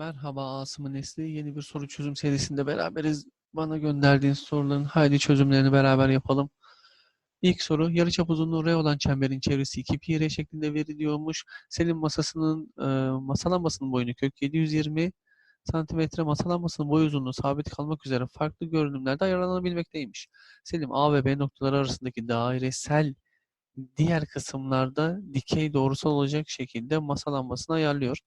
Merhaba Asım'ın Nesli. Yeni bir soru çözüm serisinde beraberiz. Bana gönderdiğin soruların haydi çözümlerini beraber yapalım. İlk soru, yarıçap uzunluğu R olan çemberin çevresi 2 pi R şeklinde veriliyormuş. Senin masasının, e, masa boyunu kök 720 santimetre, masa lambasının boy uzunluğu sabit kalmak üzere farklı görünümlerde ayarlanabilmekteymiş. Selim A ve B noktaları arasındaki dairesel diğer kısımlarda dikey doğrusal olacak şekilde masa lambasını ayarlıyor.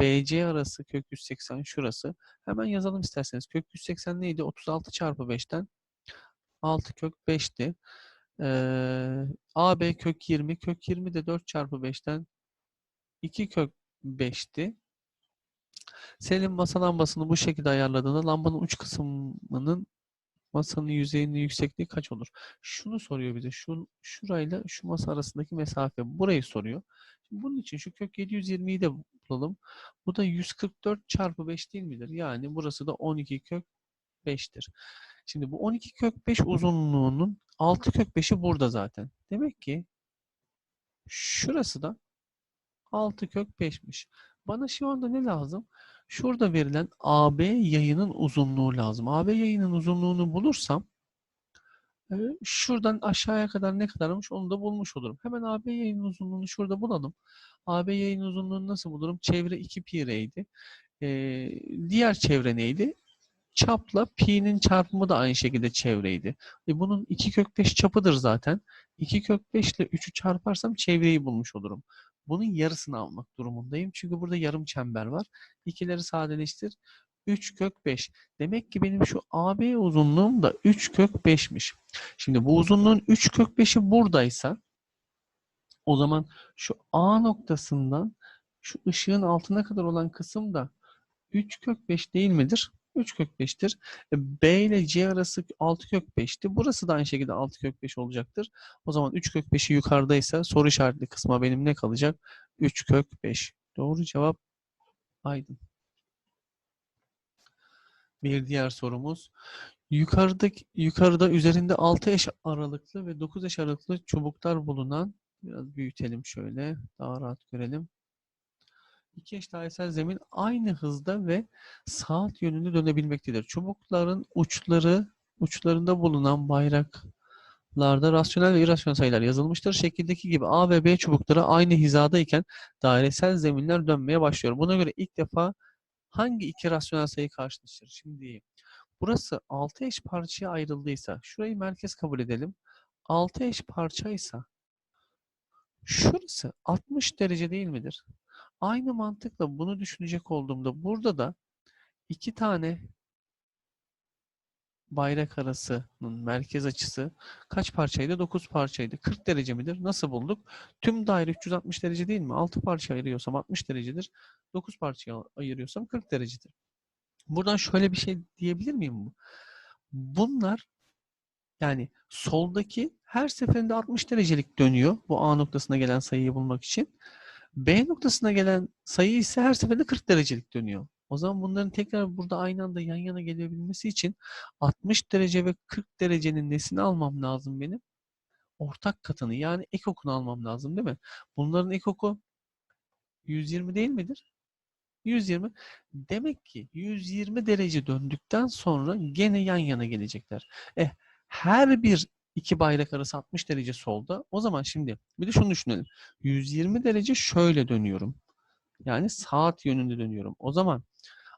BC arası kök 180 şurası. Hemen yazalım isterseniz. Kök 180 neydi? 36 çarpı 5'ten 6 kök 5'ti. Ee, AB kök 20. Kök 20 de 4 çarpı 5'ten 2 kök 5'ti. Selim masa lambasını bu şekilde ayarladığında lambanın uç kısmının masanın yüzeyinin yüksekliği kaç olur? Şunu soruyor bize. Şu, şurayla şu masa arasındaki mesafe. Burayı soruyor. Şimdi bunun için şu kök 720'yi de bulalım. Bu da 144 çarpı 5 değil midir? Yani burası da 12 kök 5'tir. Şimdi bu 12 kök 5 uzunluğunun 6 kök 5'i burada zaten. Demek ki şurası da 6 kök 5'miş. Bana şu anda ne lazım? Şurada verilen AB yayının uzunluğu lazım. AB yayının uzunluğunu bulursam e, şuradan aşağıya kadar ne kadarmış onu da bulmuş olurum. Hemen AB yayının uzunluğunu şurada bulalım. AB yayının uzunluğunu nasıl bulurum? Çevre 2 pi r'ydi. Ee, diğer çevre neydi? Çapla pi'nin çarpımı da aynı şekilde çevreydi. E bunun 2 kök 5 çapıdır zaten. 2 kök 5 ile 3'ü çarparsam çevreyi bulmuş olurum. Bunun yarısını almak durumundayım. Çünkü burada yarım çember var. İkileri sadeleştir. 3 kök 5. Demek ki benim şu AB uzunluğum da 3 kök 5'miş. Şimdi bu uzunluğun 3 kök 5'i buradaysa o zaman şu A noktasından şu ışığın altına kadar olan kısım da 3 kök 5 değil midir? 3 kök 5'tir. E, B ile C arası 6 kök 5'ti. Burası da aynı şekilde 6 kök 5 olacaktır. O zaman 3 kök 5'i yukarıdaysa soru işaretli kısma benim ne kalacak? 3 kök 5. Doğru cevap Aydın. Bir diğer sorumuz. Yukarıdaki, yukarıda üzerinde 6 eş aralıklı ve 9 eş aralıklı çubuklar bulunan biraz büyütelim şöyle daha rahat görelim. İki eş dairesel zemin aynı hızda ve saat yönünde dönebilmektedir. Çubukların uçları uçlarında bulunan bayraklarda rasyonel ve irrasyonel sayılar yazılmıştır. Şekildeki gibi A ve B çubukları aynı hizadayken dairesel zeminler dönmeye başlıyor. Buna göre ilk defa hangi iki rasyonel sayı karşılaşır? Şimdi burası 6 eş parçaya ayrıldıysa şurayı merkez kabul edelim. 6 eş parçaysa şurası 60 derece değil midir? Aynı mantıkla bunu düşünecek olduğumda burada da iki tane bayrak arasının merkez açısı kaç parçaydı? 9 parçaydı. 40 derece midir? Nasıl bulduk? Tüm daire 360 derece değil mi? 6 parça ayırıyorsam 60 derecedir. 9 parçaya ayırıyorsam 40 derecedir. Buradan şöyle bir şey diyebilir miyim? Bunlar yani soldaki her seferinde 60 derecelik dönüyor. Bu A noktasına gelen sayıyı bulmak için. B noktasına gelen sayı ise her seferinde 40 derecelik dönüyor. O zaman bunların tekrar burada aynı anda yan yana gelebilmesi için 60 derece ve 40 derecenin nesini almam lazım benim? Ortak katını yani ekokunu almam lazım değil mi? Bunların ekoku 120 değil midir? 120. Demek ki 120 derece döndükten sonra gene yan yana gelecekler. Eh her bir iki bayrak arası 60 derece solda. O zaman şimdi bir de şunu düşünelim. 120 derece şöyle dönüyorum. Yani saat yönünde dönüyorum. O zaman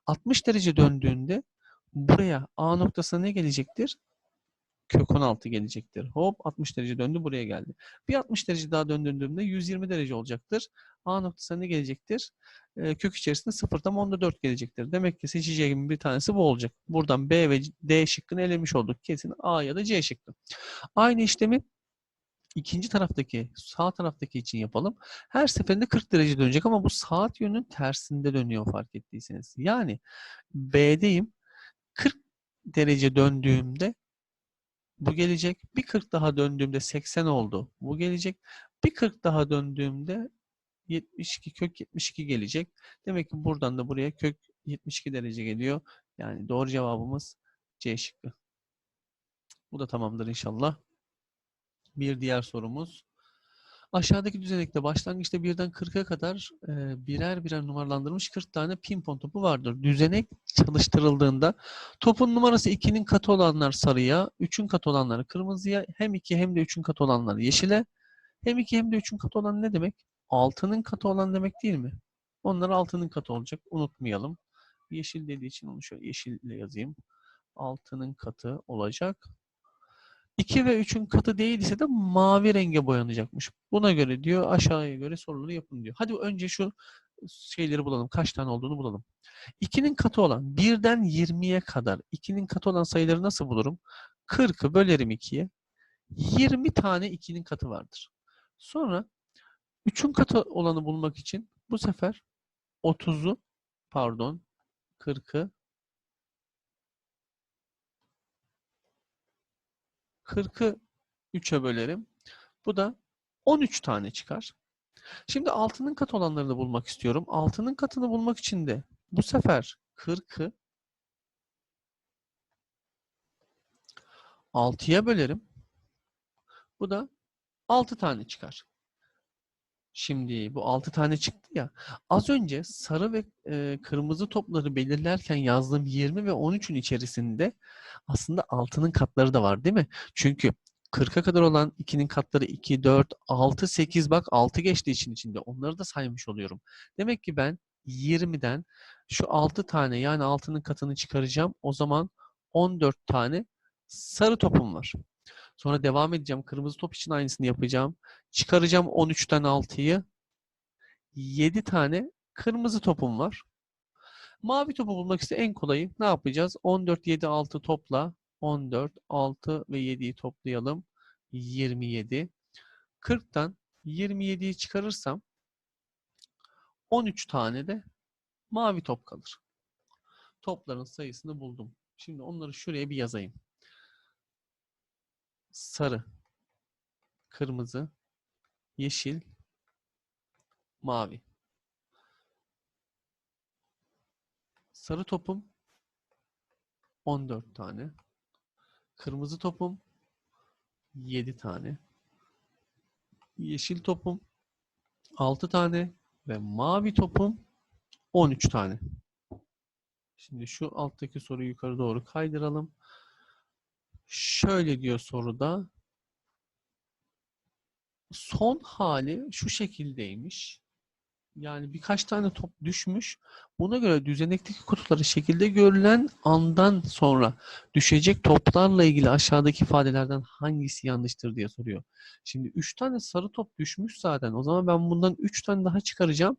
60 derece döndüğünde buraya A noktasına ne gelecektir? Kök 16 gelecektir. Hop 60 derece döndü buraya geldi. Bir 60 derece daha döndürdüğümde 120 derece olacaktır. A noktasına ne gelecektir? Ee, kök içerisinde 0 tam onda 4 gelecektir. Demek ki seçeceğim bir tanesi bu olacak. Buradan B ve D şıkkını elemiş olduk. Kesin A ya da C şıkkı. Aynı işlemi ikinci taraftaki, sağ taraftaki için yapalım. Her seferinde 40 derece dönecek ama bu saat yönünün tersinde dönüyor fark ettiyseniz. Yani B'deyim. 40 derece döndüğümde bu gelecek. Bir 40 daha döndüğümde 80 oldu. Bu gelecek. Bir 40 daha döndüğümde 72 kök 72 gelecek. Demek ki buradan da buraya kök 72 derece geliyor. Yani doğru cevabımız C şıkkı. Bu da tamamdır inşallah. Bir diğer sorumuz. Aşağıdaki düzenekte başlangıçta birden 40'a kadar e, birer birer numaralandırılmış 40 tane pimpon topu vardır. Düzenek çalıştırıldığında topun numarası 2'nin katı olanlar sarıya, 3'ün katı olanlar kırmızıya, hem 2 hem de 3'ün katı olanlar yeşile, hem 2 hem de 3'ün katı olan ne demek? 6'nın katı olan demek değil mi? Onlar 6'nın katı olacak. Unutmayalım. Yeşil dediği için onu şöyle yeşille yazayım. 6'nın katı olacak. 2 ve 3'ün katı değil ise de mavi renge boyanacakmış. Buna göre diyor aşağıya göre soruları yapın diyor. Hadi önce şu şeyleri bulalım. Kaç tane olduğunu bulalım. 2'nin katı olan 1'den 20'ye kadar 2'nin katı olan sayıları nasıl bulurum? 40'ı bölerim 2'ye. 20 tane 2'nin katı vardır. Sonra 3'ün katı olanı bulmak için bu sefer 30'u pardon 40'ı 40'ı 3'e bölerim. Bu da 13 tane çıkar. Şimdi 6'nın katı olanlarını bulmak istiyorum. 6'nın katını bulmak için de bu sefer 40'ı 6'ya bölerim. Bu da 6 tane çıkar. Şimdi bu 6 tane çıktı ya. Az önce sarı ve e, kırmızı topları belirlerken yazdığım 20 ve 13'ün içerisinde aslında 6'nın katları da var değil mi? Çünkü 40'a kadar olan 2'nin katları 2, 4, 6, 8 bak 6 geçtiği için içinde. Onları da saymış oluyorum. Demek ki ben 20'den şu 6 tane yani 6'nın katını çıkaracağım. O zaman 14 tane sarı topum var. Sonra devam edeceğim. Kırmızı top için aynısını yapacağım. Çıkaracağım 13'ten 6'yı. 7 tane kırmızı topum var. Mavi topu bulmak ise en kolayı ne yapacağız? 14, 7, 6 topla. 14, 6 ve 7'yi toplayalım. 27. 40'tan 27'yi çıkarırsam 13 tane de mavi top kalır. Topların sayısını buldum. Şimdi onları şuraya bir yazayım. Sarı, kırmızı, yeşil, mavi. Sarı topum 14 tane. Kırmızı topum 7 tane. Yeşil topum 6 tane ve mavi topum 13 tane. Şimdi şu alttaki soruyu yukarı doğru kaydıralım. Şöyle diyor soruda. Son hali şu şekildeymiş. Yani birkaç tane top düşmüş. Buna göre düzenekteki kutuları şekilde görülen andan sonra düşecek toplarla ilgili aşağıdaki ifadelerden hangisi yanlıştır diye soruyor. Şimdi 3 tane sarı top düşmüş zaten. O zaman ben bundan 3 tane daha çıkaracağım.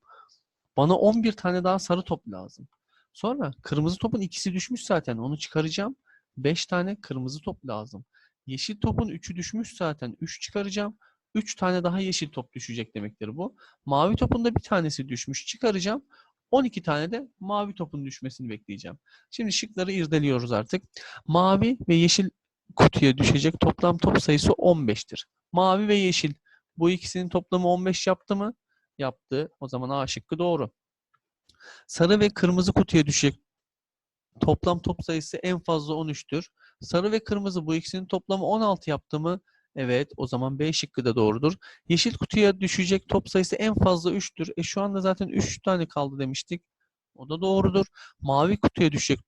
Bana 11 tane daha sarı top lazım. Sonra kırmızı topun ikisi düşmüş zaten. Onu çıkaracağım. 5 tane kırmızı top lazım. Yeşil topun 3'ü düşmüş zaten. 3 çıkaracağım. 3 tane daha yeşil top düşecek demektir bu. Mavi topun da bir tanesi düşmüş. Çıkaracağım. 12 tane de mavi topun düşmesini bekleyeceğim. Şimdi şıkları irdeliyoruz artık. Mavi ve yeşil kutuya düşecek toplam top sayısı 15'tir. Mavi ve yeşil bu ikisinin toplamı 15 yaptı mı? Yaptı. O zaman A şıkkı doğru. Sarı ve kırmızı kutuya düşecek toplam top sayısı en fazla 13'tür. Sarı ve kırmızı bu ikisinin toplamı 16 yaptı mı? Evet, o zaman B şıkkı da doğrudur. Yeşil kutuya düşecek top sayısı en fazla 3'tür. E şu anda zaten 3 tane kaldı demiştik. O da doğrudur. Mavi kutuya düşecek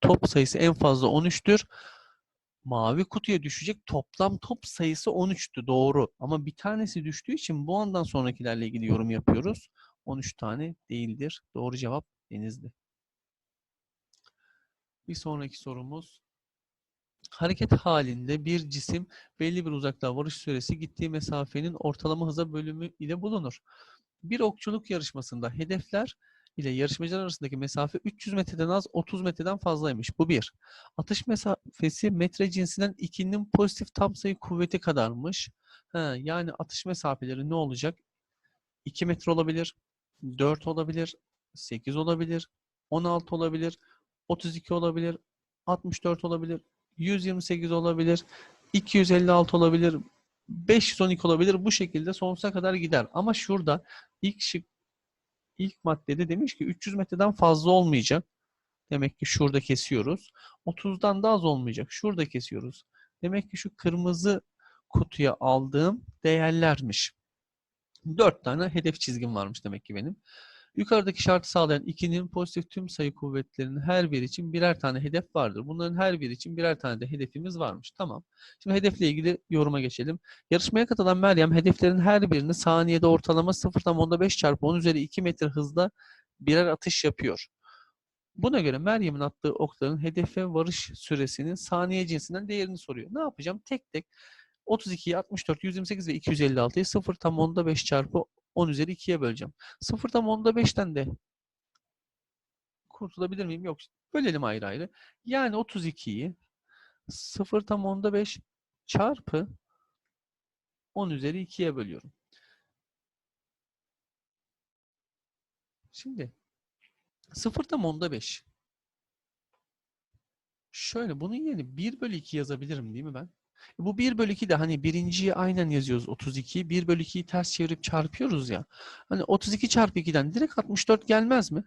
top sayısı en fazla 13'tür. Mavi kutuya düşecek toplam top sayısı 13'tü. Doğru. Ama bir tanesi düştüğü için bu andan sonrakilerle ilgili yorum yapıyoruz. 13 tane değildir. Doğru cevap Denizli. Bir sonraki sorumuz. Hareket halinde bir cisim belli bir uzaklığa varış süresi gittiği mesafenin ortalama hıza bölümü ile bulunur. Bir okçuluk yarışmasında hedefler ile yarışmacılar arasındaki mesafe 300 metreden az 30 metreden fazlaymış. Bu bir. Atış mesafesi metre cinsinden 2'nin pozitif tam sayı kuvveti kadarmış. Ha, yani atış mesafeleri ne olacak? 2 metre olabilir, 4 olabilir, 8 olabilir, 16 olabilir, 32 olabilir, 64 olabilir, 128 olabilir, 256 olabilir, 512 olabilir. Bu şekilde sonsuza kadar gider. Ama şurada ilk şık ilk maddede demiş ki 300 metreden fazla olmayacak. Demek ki şurada kesiyoruz. 30'dan da az olmayacak. Şurada kesiyoruz. Demek ki şu kırmızı kutuya aldığım değerlermiş. 4 tane hedef çizgim varmış demek ki benim. Yukarıdaki şartı sağlayan 2'nin pozitif tüm sayı kuvvetlerinin her biri için birer tane hedef vardır. Bunların her biri için birer tane de hedefimiz varmış. Tamam. Şimdi hedefle ilgili yoruma geçelim. Yarışmaya katılan Meryem hedeflerin her birini saniyede ortalama 0.5 çarpı 10 üzeri 2 metre hızla birer atış yapıyor. Buna göre Meryem'in attığı okların hedefe varış süresinin saniye cinsinden değerini soruyor. Ne yapacağım? Tek tek 32'yi 64, 128 ve 256'yı 0 tam onda 5 çarpı 10 üzeri 2'ye böleceğim. 0 tam onda 5'ten de kurtulabilir miyim? Yok. Bölelim ayrı ayrı. Yani 32'yi 0 tam onda 5 çarpı 10 üzeri 2'ye bölüyorum. Şimdi 0 tam onda 5. Şöyle bunun yerine 1 bölü 2 yazabilirim değil mi ben? Bu 1 bölü 2 de hani birinciyi aynen yazıyoruz 32'yi. 1 bölü 2'yi ters çevirip çarpıyoruz ya. Hani 32 çarpı 2'den direkt 64 gelmez mi?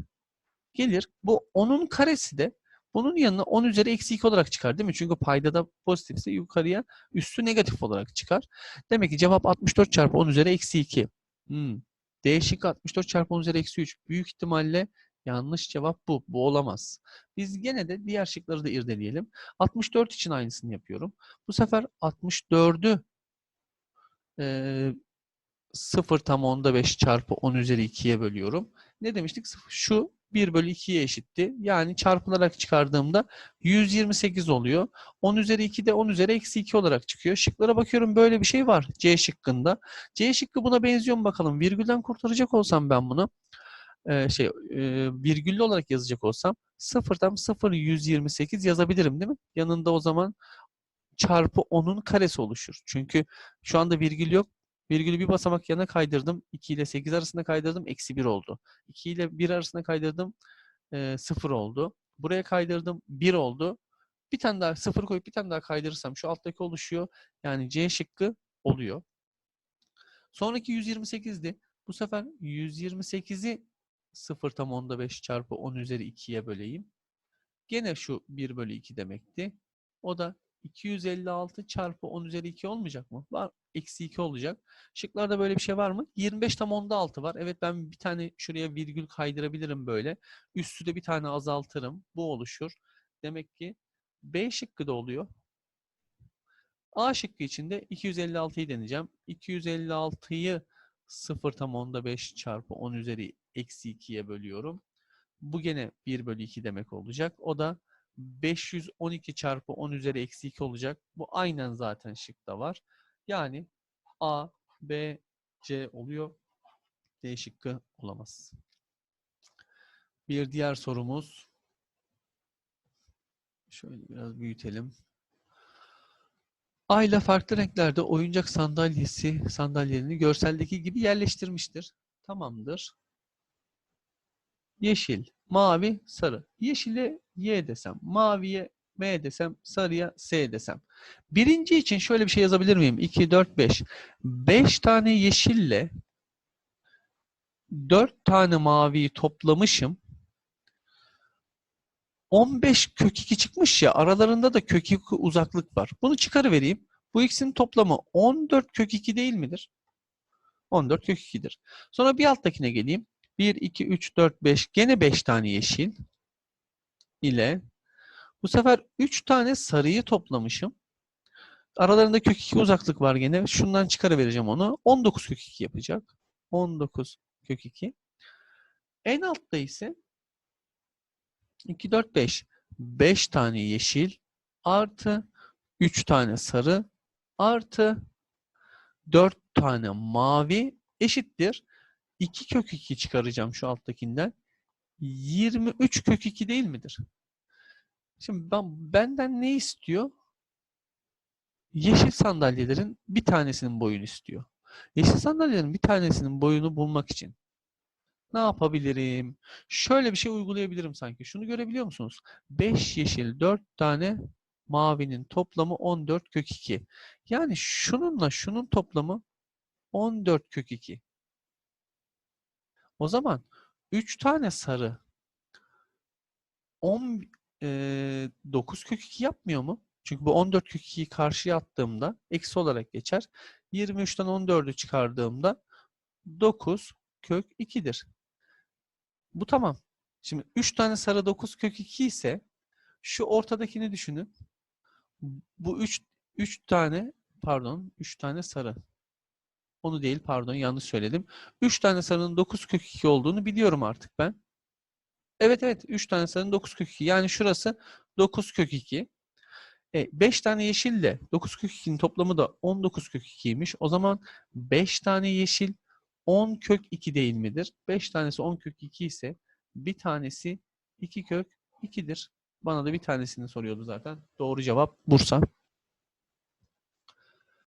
Gelir. Bu 10'un karesi de bunun yanına 10 üzeri eksi 2 olarak çıkar değil mi? Çünkü paydada pozitifse yukarıya üstü negatif olarak çıkar. Demek ki cevap 64 çarpı 10 üzeri eksi 2. Hmm. D şıkkı 64 çarpı 10 üzeri eksi 3. Büyük ihtimalle yanlış cevap bu. Bu olamaz. Biz gene de diğer şıkları da irdeleyelim. 64 için aynısını yapıyorum. Bu sefer 64'ü e, 0 tam onda 5 çarpı 10 üzeri 2'ye bölüyorum. Ne demiştik? Şu 1 bölü 2'ye eşitti. Yani çarpılarak çıkardığımda 128 oluyor. 10 üzeri 2 de 10 üzeri eksi 2 olarak çıkıyor. Şıklara bakıyorum böyle bir şey var C şıkkında. C şıkkı buna benziyor mu bakalım. Virgülden kurtaracak olsam ben bunu şey e, virgüllü olarak yazacak olsam 0'dan 0 128 yazabilirim değil mi? Yanında o zaman çarpı 10'un karesi oluşur. Çünkü şu anda virgül yok. Virgülü bir basamak yana kaydırdım. 2 ile 8 arasında kaydırdım. Eksi 1 oldu. 2 ile 1 arasında kaydırdım. E, 0 oldu. Buraya kaydırdım. 1 oldu. Bir tane daha 0 koyup bir tane daha kaydırırsam şu alttaki oluşuyor. Yani C şıkkı oluyor. Sonraki 128'di. Bu sefer 128'i 0 tam onda 5 çarpı 10 üzeri 2'ye böleyim. Gene şu 1 bölü 2 demekti. O da 256 çarpı 10 üzeri 2 olmayacak mı? Var. Eksi 2 olacak. Şıklarda böyle bir şey var mı? 25 tam onda 6 var. Evet ben bir tane şuraya virgül kaydırabilirim böyle. Üstü de bir tane azaltırım. Bu oluşur. Demek ki B şıkkı da oluyor. A şıkkı için de 256'yı deneyeceğim. 256'yı 0 tam onda 5 çarpı 10 üzeri eksi 2'ye bölüyorum. Bu gene 1 bölü 2 demek olacak. O da 512 çarpı 10 üzeri eksi 2 olacak. Bu aynen zaten şıkta var. Yani A, B, C oluyor. D şıkkı olamaz. Bir diğer sorumuz. Şöyle biraz büyütelim. Ayla farklı renklerde oyuncak sandalyesi sandalyelerini görseldeki gibi yerleştirmiştir. Tamamdır. Yeşil, mavi, sarı. Yeşile Y desem, maviye M desem, sarıya S desem. Birinci için şöyle bir şey yazabilir miyim? 2, 4, 5. 5 tane yeşille 4 tane maviyi toplamışım. 15 kök 2 çıkmış ya aralarında da kök 2 uzaklık var. Bunu çıkarıvereyim. Bu ikisinin toplamı 14 kök 2 değil midir? 14 kök 2'dir. Sonra bir alttakine geleyim. 1, 2, 3, 4, 5 gene 5 tane yeşil ile bu sefer 3 tane sarıyı toplamışım. Aralarında kök 2 uzaklık var gene. Şundan çıkarıvereceğim onu. 19 kök 2 yapacak. 19 kök 2. En altta ise 2, 4, 5. 5 tane yeşil artı 3 tane sarı artı 4 tane mavi eşittir. 2 kök 2 çıkaracağım şu alttakinden. 23 kök 2 değil midir? Şimdi ben, benden ne istiyor? Yeşil sandalyelerin bir tanesinin boyunu istiyor. Yeşil sandalyelerin bir tanesinin boyunu bulmak için ne yapabilirim? Şöyle bir şey uygulayabilirim sanki. Şunu görebiliyor musunuz? 5 yeşil, 4 tane mavinin toplamı 14 kök 2. Yani şununla şunun toplamı 14 kök 2. O zaman 3 tane sarı 10 e, 9 kök 2 yapmıyor mu? Çünkü bu 14 kök 2'yi karşıya attığımda eksi olarak geçer. 23'ten 14'ü çıkardığımda 9 kök 2'dir. Bu tamam. Şimdi 3 tane sarı 9 kök 2 ise şu ortadakini düşünün. Bu 3 3 tane pardon 3 tane sarı. Onu değil pardon yanlış söyledim. 3 tane sarının 9 kök 2 olduğunu biliyorum artık ben. Evet evet 3 tane sarının 9 kök 2. Yani şurası 9 kök 2. E, 5 tane yeşil de 9 kök 2'nin toplamı da 19 kök 2'ymiş. O zaman 5 tane yeşil 10 kök 2 değil midir? 5 tanesi 10 kök 2 ise bir tanesi 2 kök 2'dir. Bana da bir tanesini soruyordu zaten. Doğru cevap Bursa.